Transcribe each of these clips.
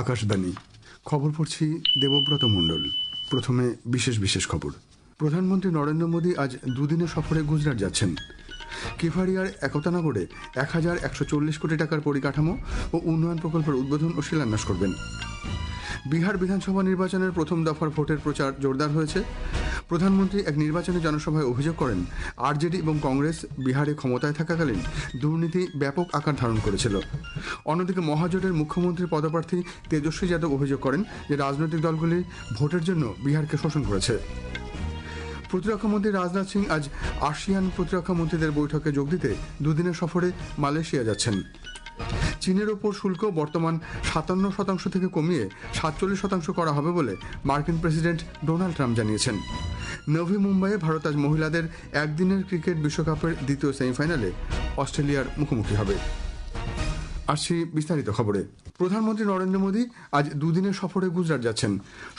আকাশবাণী। খবর পড়ছি দেবব্রত মণ্ডল। প্রথমে বিশেষ বিশেষ খবর। প্রধানমন্ত্রী নরেন্দ্র মোদী আজ দুদিনের সফরে গুজরাট যাচ্ছেন। কেভারিয়ার একতানগরে এক হাজার একশো চল্লিশ কোটি টাকার পরিকাঠামো ও উন্নয়ন প্রকল্পের উদ্বোধন ও শিলান্যাস করবেন। বিহার বিধানসভা নির্বাচনের প্রথম দফার ভোটের প্রচার জোরদার হয়েছে। প্রধানমন্ত্রী এক নির্বাচনী জনসভায় অভিযোগ করেন, আরজেডি এবং কংগ্রেস বিহারে ক্ষমতায় থাকাকালীন দুর্নীতি ব্যাপক আকার ধারণ করেছিল। অন্যদিকে মহাজোটের মুখ্যমন্ত্রী পদপ্রার্থী তেজস্বী যাদব অভিযোগ করেন যে রাজনৈতিক দলগুলি ভোটের জন্য বিহারকে শোষণ করেছে। প্রতিরক্ষা মন্ত্রী রাজনাথ সিং আজ আসিয়ান প্রতিরক্ষা মন্ত্রীদের বৈঠকে যোগ দিতে দুদিনের সফরে মালয়েশিয়া যাচ্ছেন। চীনের ওপর শুল্ক বর্তমান সাতান্ন শতাংশ থেকে কমিয়ে সাতচল্লিশ শতাংশ করা হবে বলে মার্কিন প্রেসিডেন্ট ডোনাল্ড ট্রাম্প জানিয়েছেন। নভি মুম্বাইয়ে ভারত আজ মহিলাদের একদিনের ক্রিকেট বিশ্বকাপের দ্বিতীয় সেমিফাইনালে অস্ট্রেলিয়ার মুখোমুখি হবে। আসছি বিস্তারিত খবরে। প্রধানমন্ত্রী নরেন্দ্র মোদী আজ দুদিনের সফরে গুজরাট যাচ্ছেন।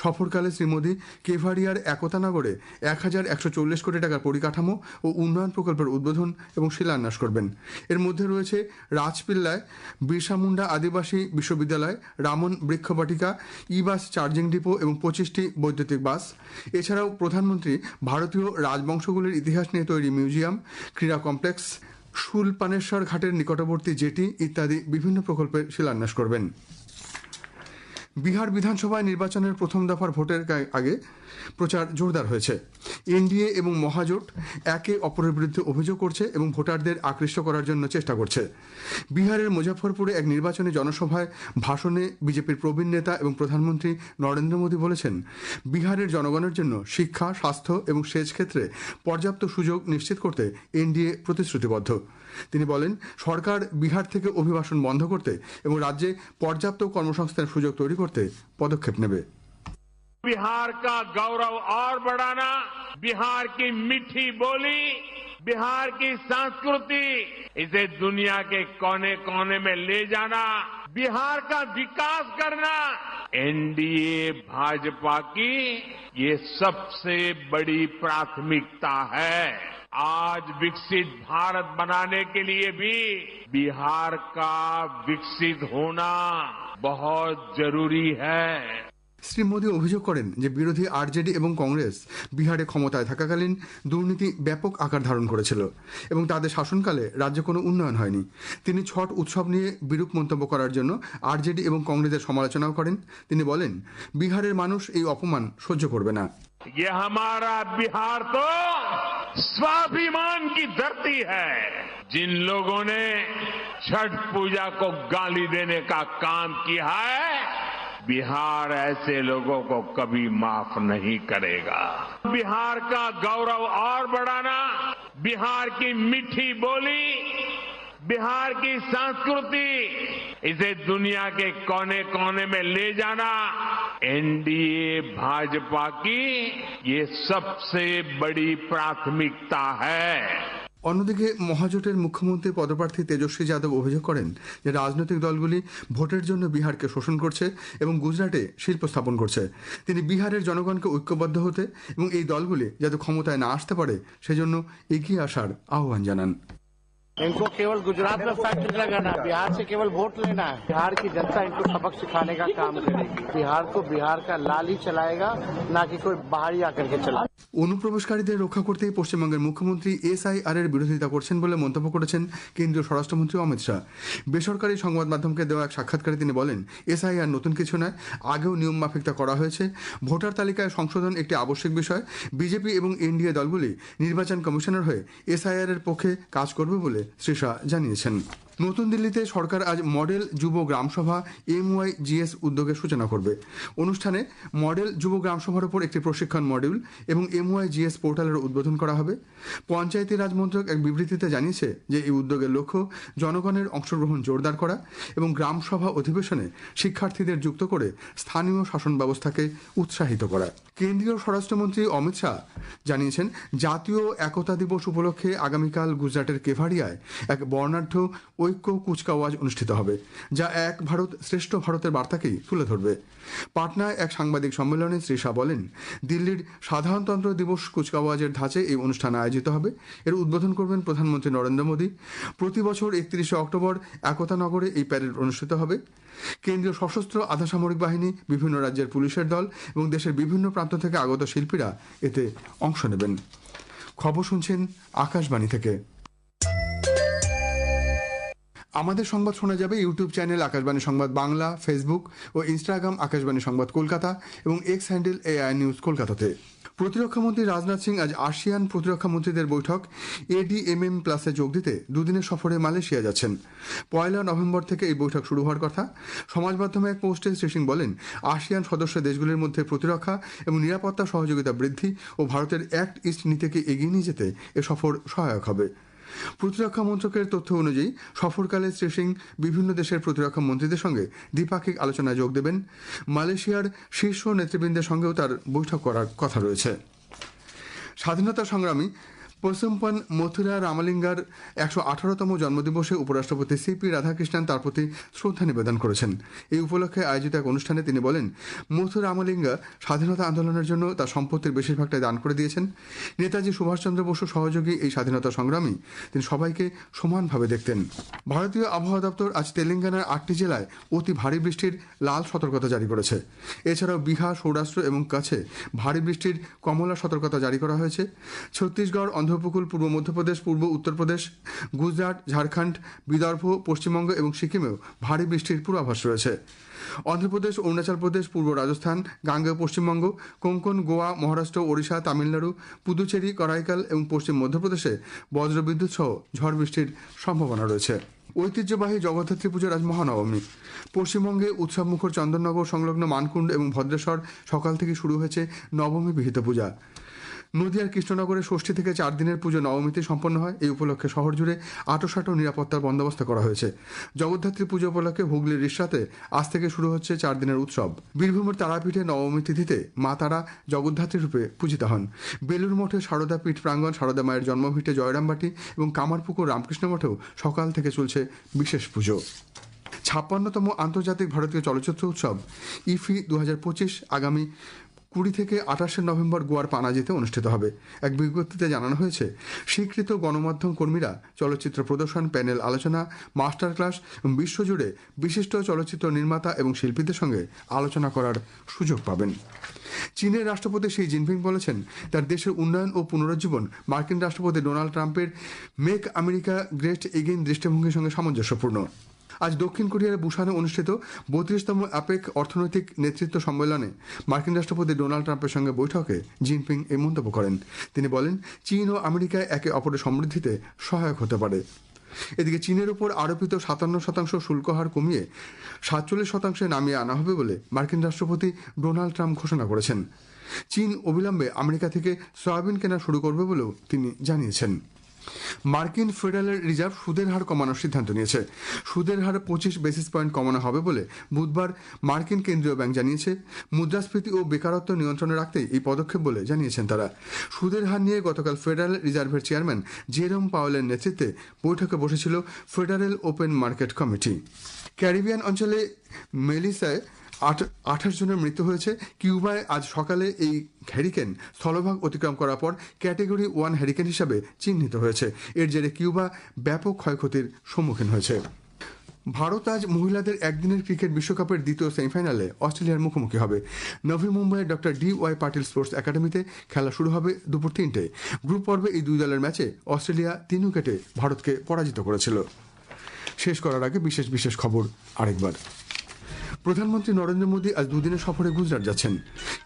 সফরকালে শ্রী মোদী কেভারিয়ার একতানগরে এক হাজার একশো চল্লিশ কোটি টাকার পরিকাঠামো ও উন্নয়ন প্রকল্পের উদ্বোধন এবং শিলান্যাস করবেন। এর মধ্যে রয়েছে রাজপিল্লায় বিরসা মুন্ডা আদিবাসী বিশ্ববিদ্যালয়, রামন বৃক্ষবাটিকা ই বাস চার্জিং ডিপো এবং পঁচিশটি বৈদ্যুতিক বাস। এছাড়াও প্রধানমন্ত্রী ভারতীয় রাজবংশগুলির ইতিহাস নিয়ে তৈরি মিউজিয়াম, ক্রীড়া কমপ্লেক্স শুলপানেশ্বর ঘাটের নিকটবর্তী জেটি ইত্যাদি বিভিন্ন প্রকল্পের শিলান্যাস করবেন। বিহার বিধানসভায় নির্বাচনের প্রথম দফার ভোটের আগে প্রচার জোরদার হয়েছে। এনডিএ এবং মহাজোট একে অপরের বিরুদ্ধে অভিযোগ করছে এবং ভোটারদের আকৃষ্ট করার জন্য চেষ্টা করছে। বিহারের মুজাফরপুরে এক নির্বাচনী জনসভায় ভাষণে বিজেপির প্রবীণ নেতা এবং প্রধানমন্ত্রী নরেন্দ্র মোদী বলেছেন, বিহারের জনগণের জন্য শিক্ষা, স্বাস্থ্য এবং সেচ ক্ষেত্রে পর্যাপ্ত সুযোগ নিশ্চিত করতে এনডিএ প্রতিশ্রুতিবদ্ধ। তিনি বলেন, সরকার বিহার থেকে অভিবাসন বন্ধ করতে এবং রাজ্যে পর্যাপ্ত কর্মসংস্থানের সুযোগ তৈরি করতে পদক্ষেপ নেবে। बिहार का गौरव और बढ़ाना, बिहार की मीठी बोली, बिहार की संस्कृति, इसे दुनिया के कोने कोने में ले जाना, बिहार का विकास करना। एनडीए, भाजपा की ये सबसे बड़ी प्राथमिकता है। आज विकसित भारत बनाने के लिए भी बिहार का विकसित होना बहुत ज़रूरी है। শ্রী মোদী অভিযোগ করেন যে বিরোধী আরজেডি এবং কংগ্রেস বিহারে ক্ষমতায় থাকাকালীন দুর্নীতি ব্যাপক আকার ধারণ করেছিল এবং তাদের শাসনকালে রাজ্যে কোনো উন্নয়ন হয়নি তিনি ছট উৎসব নিয়ে বিরূপ মন্তব্য করার জন্য আরজেডি এবং কংগ্রেসের সমালোচনাও করেন তিনি বলেন বিহারের মানুষ এই অপমান সহ্য করবে না ये हमारा बिहार तो स्वाभिमान की धरती है जिन लोगों ने छठ पूजा को गाली देने का काम किया है बिहार ऐसे लोगों को कभी माफ़ नहीं करेगा। बिहार का गौरव और बढ़ाना, बिहार की मीठी बोली, बिहार की संस्कृति, इसे दुनिया के कोने कोने में ले जाना, एनडीए, भाजपा की ये सबसे बड़ी प्राथमिकता है। অন্যদিকে মহাজোটের মুখ্যমন্ত্রী পদপ্রার্থী তেজস্বী যাদব অভিযোগ করেন যে রাজনৈতিক দলগুলি ভোটের জন্য বিহারকে শোষণ করছে এবং গুজরাটে শিল্প স্থাপন করছে। তিনি বিহারের জনগণকে ঐক্যবদ্ধ হতে এবং এই দলগুলি যাতে ক্ষমতায় না আসতে পারে, সেজন্য এগিয়ে আসার আহ্বান জানান। इनको केवल गुजरात में फैक्ट्री लगाना है बिहार से केवल वोट लेना है बिहार की जनता इनको सबक सिखाने का काम करेगी बिहार को बिहार का लाल ही चलाएगा ना कि कोई बाहरी आकर के चलाए অনুপ্রবেশকারীদের রক্ষা করতেই পশ্চিমবঙ্গের মুখ্যমন্ত্রী এসআইআর এর বিরোধিতা করছেন বলে মন্তব্য করেছেন কেন্দ্রীয় স্বরাষ্ট্রমন্ত্রী অমিত শাহ বেসরকারি সংবাদ মাধ্যমকে দেওয়া এক সাক্ষাৎকারে তিনি বলেন এসআইআর নতুন কিছু নয় আগেও নিয়ম মাফিক তা করা হয়েছে ভোটার তালিকায় সংশোধন একটি আবশ্যিক বিষয় বিজেপি এবং এনডিএ দলগুলি নির্বাচন কমিশনের হয়ে এসআইআর এর পক্ষে কাজ করবে বলে শ্রী শাহ জানিয়েছেন নতুন দিল্লিতে সরকার আজ মডেল যুব গ্রামসভা এমওয়াই জিএস উদ্যোগের সূচনা করবে। অনুষ্ঠানে মডেল যুব গ্রামসভার উপর একটি প্রশিক্ষণ মডিউল এবং এমওয়াই জিএস পোর্টালের উদ্বোধন করা হবে। পঞ্চায়েতি রাজ মন্ত্রক এক বিবৃতিতে জানিয়েছে যে, এই উদ্যোগের লক্ষ্য জনগণের অংশগ্রহণ জোরদার করা এবং গ্রামসভা অধিবেশনে শিক্ষার্থীদের যুক্ত করে স্থানীয় শাসন ব্যবস্থাকে উৎসাহিত করা। কেন্দ্রীয় স্বরাষ্ট্রমন্ত্রী অমিত শাহ জানিয়েছেন, জাতীয় একতা দিবস উপলক্ষে আগামীকাল গুজরাটের কেভারিয়ায় এক বর্ণাঢ্য ঐক্য কুচকাওয়াজ অনুষ্ঠিত হবে, যা এক ভারত, শ্রেষ্ঠ ভারতের বার্তাকেই তুলে ধরবে। পাটনায় এক সাংবাদিক সম্মেলনে শ্রী শাহ বলেন, দিল্লির সাধারণতন্ত্র দিবস কুচকাওয়াজের ধাঁচে এই অনুষ্ঠান আয়োজিত হবে। এর উদ্বোধন করবেন প্রধানমন্ত্রী নরেন্দ্র মোদী। প্রতি বছর একত্রিশে অক্টোবর একতা নগরে এই প্যারেড অনুষ্ঠিত হবে। কেন্দ্রীয় সশস্ত্র আধাসামরিক বাহিনী, বিভিন্ন রাজ্যের পুলিশের দল এবং দেশের বিভিন্ন প্রান্ত থেকে আগত শিল্পীরা এতে অংশ নেবেন। খবর শুনছেন আকাশবাণী থেকে। আমাদের সংবাদ শোনা যাবে ইউটিউব চ্যানেল আকাশবাণী সংবাদ বাংলা, ফেসবুক ও ইনস্টাগ্রাম আকাশবাণী সংবাদ কলকাতা এবং এক্স হ্যান্ডেল এআই নিউজ কলকাতাতে। প্রতিরক্ষামন্ত্রী রাজনাথ সিং আজ আসিয়ান প্রতিরক্ষা মন্ত্রীদের বৈঠক এডিএমএম প্লাসে যোগ দিতে দুদিনের সফরে মালয়েশিয়া যাচ্ছেন। পয়লা নভেম্বর থেকে এই বৈঠক শুরু হওয়ার কথা। সমাজ মাধ্যমে এক পোস্টে শ্রী সিং বলেন, আসিয়ান সদস্য দেশগুলির মধ্যে প্রতিরক্ষা এবং নিরাপত্তা সহযোগিতা বৃদ্ধি ও ভারতের অ্যাক্ট ইস্ট নীতিকে এগিয়ে নিয়ে যেতে এ সফর সহায়ক হবে। প্রতিরক্ষা মন্ত্রকের তথ্য অনুযায়ী, সফরকালে শ্রী সিং বিভিন্ন দেশের প্রতিরক্ষা মন্ত্রীদের সঙ্গে দ্বিপাক্ষিক আলোচনায় যোগ দেবেন। মালয়েশিয়ার শীর্ষ নেতৃবৃন্দের সঙ্গেও তার বৈঠক করার কথা রয়েছে। স্বাধীনতা সংগ্রামী পসুম্পন মথুরা রামালিঙ্গার একশো আঠারোতম জন্মদিবসে উপরাষ্ট্রপতি সিপি রাধাকৃষ্ণন তার প্রতি শ্রদ্ধা নিবেদন করেছেন। এই উপলক্ষে আয়োজিত এক অনুষ্ঠানে তিনি বলেন মথু রামালিঙ্গা স্বাধীনতা আন্দোলনের জন্য তার সম্পত্তির বেশিরভাগটাই দান করে দিয়েছেন। নেতাজি সুভাষচন্দ্র বসু সহযোগী এই স্বাধীনতা সংগ্রামী তিনি সবাইকে সমানভাবে দেখতেন। ভারতীয় আবহাওয়া দপ্তর আজ তেলেঙ্গানার আটটি জেলায় অতি ভারী বৃষ্টির লাল সতর্কতা জারি করেছে। এছাড়াও বিহার, সৌরাষ্ট্র এবং কাছে ভারী বৃষ্টির কমলা সতর্কতা জারি করা হয়েছে। ছত্তিশগড় অন্ধ্রপ্রকুল পূর্ব মধ্যপ্রদেশ, পূর্ব উত্তরপ্রদেশ গুজরাট, ঝাড়খণ্ড, বিদর্ভ, পশ্চিমবঙ্গ এবং সিকিমেও ভারী বৃষ্টির পূর্বাভাস রয়েছে। অন্ধ্রপ্রদেশ, অরুণাচল প্রদেশ, পূর্ব রাজস্থান, গাঙ্গেয় পশ্চিমবঙ্গ, কোঙ্কন, গোয়া, মহারাষ্ট্র, ওড়িশা, তামিলনাড়ু, পুদুচেরি, করাইকাল এবং পশ্চিম মধ্যপ্রদেশে বজ্রবিদ্যুৎ সহ ঝড় বৃষ্টির সম্ভাবনা রয়েছে। ঐতিহ্যবাহী জগদ্ধাত্রী পুজোর আজ মহানবমী। পশ্চিমবঙ্গে উৎসবমুখর চন্দননগর সংলগ্ন মানকুণ্ড এবং ভদ্রেশ্বর সকাল থেকে শুরু হয়েছে নবমী বিহিত পূজা। নদিয়ার কৃষ্ণনগরে ষষ্ঠী থেকে চার দিনের পুজো নবমীতে সম্পন্ন হয়। এই উপলক্ষে শহর জুড়ে আটোসাটো নিরাপত্তার বন্দোবস্ত করা হয়েছে। জগদ্ধাত্রী পুজো উপলক্ষে হুগলির রিসাতে আজ থেকে শুরু হচ্ছে চার দিনের উৎসব। বীরভূমের তারাপীঠে নবমী তিথিতে মা তারা জগদ্ধাত্রী রূপে পূজিত হন। বেলুর মঠে সারদা পীঠ প্রাঙ্গণ সারদা মায়ের জন্মভিটে জয়রামবাটি এবং কামারপুকুর রামকৃষ্ণ মঠেও সকাল থেকে চলছে বিশেষ পুজো। ছাপ্পান্নতম আন্তর্জাতিক ভারতীয় চলচ্চিত্র উৎসব, ইফি দু হাজার পঁচিশ আগামী কুড়ি থেকে আঠাশে নভেম্বর গোয়ার পানাজিতে অনুষ্ঠিত হবে। এক বিজ্ঞপ্তিতে জানানো হয়েছে, স্বীকৃত গণমাধ্যম কর্মীরা চলচ্চিত্র প্রদর্শন, প্যানেল আলোচনা মাস্টার ক্লাস বিশ্বজুড়ে বিশিষ্ট চলচ্চিত্র নির্মাতা এবং শিল্পীদের সঙ্গে আলোচনা করার সুযোগ পাবেন। চীনের রাষ্ট্রপতি শি জিনপিং বলেছেন, তার দেশের উন্নয়ন ও পুনরুজ্জীবন মার্কিন রাষ্ট্রপতি ডোনাল্ড ট্রাম্পের মেক আমেরিকা গ্রেট এগেইন দৃষ্টিভঙ্গির সঙ্গে সামঞ্জস্যপূর্ণ। আজ দক্ষিণ কোরিয়ার বুসানে অনুষ্ঠিত বত্রিশতম অ্যাপেক অর্থনৈতিক নেতৃত্ব সম্মেলনে মার্কিন রাষ্ট্রপতি ডোনাল্ড ট্রাম্পের সঙ্গে বৈঠকে জিনপিং এই মন্তব্য করেন। তিনি বলেন, চীন ও আমেরিকায় একে অপরের সমৃদ্ধিতে সহায়ক হতে পারে। এদিকে চীনের উপর আরোপিত সাতান্ন শতাংশ শুল্ক হার কমিয়ে সাতচল্লিশ শতাংশে নামিয়ে আনা হবে বলে মার্কিন রাষ্ট্রপতি ডোনাল্ড ট্রাম্প ঘোষণা করেছেন। চীন অবিলম্বে আমেরিকা থেকে সয়াবিন কেনা শুরু করবে বলেও তিনি জানিয়েছেন। মার্কিন ফেডারেল রিজার্ভ সুদের হার কমানোর সিদ্ধান্ত নিয়েছে। সুদের হার পঁচিশ বেসিস পয়েন্ট কমানো হবে বলে বুধবার মার্কিন কেন্দ্রীয় ব্যাংক জানিয়েছে। মুদ্রাস্ফীতি ও বেকারত্ব নিয়ন্ত্রণে রাখতেই এই পদক্ষেপ বলে জানিয়েছেন তারা। সুদের হার নিয়ে গতকাল ফেডারেল রিজার্ভের চেয়ারম্যান জেরোম পাওয়েলের নেতৃত্বে বৈঠকে বসেছিল Federal Open Market Committee. Caribbean অঞ্চলে মেলিসায় আঠাশ জনের মৃত্যু হয়েছে। কিউবায় আজ সকালে এই হ্যারিকেন স্থলভাগ অতিক্রম করার পর ক্যাটেগরি ওয়ান হ্যারিকেন হিসাবে চিহ্নিত হয়েছে। এর জেরে কিউবা ব্যাপক ক্ষয়ক্ষতির সম্মুখীন হয়েছে। ভারত আজ মহিলাদের একদিনের ক্রিকেট বিশ্বকাপের দ্বিতীয় সেমিফাইনালে অস্ট্রেলিয়ার মুখোমুখি হবে। নভি মুম্বাইয়ের doctor D Y Patil sports একাডেমিতে খেলা শুরু হবে দুপুর তিনটে। গ্রুপ পর্বে এই দুই দলের ম্যাচে অস্ট্রেলিয়া তিন উইকেটে ভারতকে পরাজিত করেছিল। শেষ করার আগে বিশেষ বিশেষ খবর আরেকবার। প্রধানমন্ত্রী নরেন্দ্র মোদী আজ দুদিনের সফরে গুজরাট যাচ্ছেন।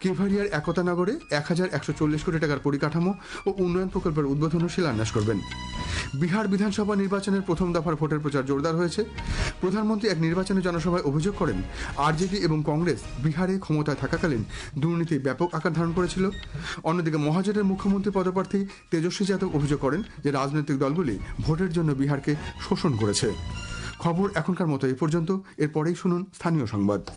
কেভারিয়ার একতা নগরে এক হাজার একশো চল্লিশ কোটি টাকার পরিকাঠামো ও উন্নয়ন প্রকল্পের উদ্বোধন শিলান্যাস করবেন। বিহার বিধানসভা নির্বাচনের প্রথম দফার ভোটের প্রচার জোরদার হয়েছে। প্রধানমন্ত্রী এক নির্বাচনী জনসভায় অভিযোগ করেন, আরজেডি এবং কংগ্রেস বিহারে ক্ষমতায় থাকাকালীন দুর্নীতি ব্যাপক আকার ধারণ করেছিল। অন্যদিকে মহাজোটের মুখ্যমন্ত্রী পদপ্রার্থী তেজস্বী যাদব অভিযোগ করেন যে রাজনৈতিক দলগুলি ভোটের জন্য বিহারকে শোষণ করেছে। খবর এখনকার মতো এ পর্যন্ত। এরপরেই শুনুন স্থানীয় সংবাদ।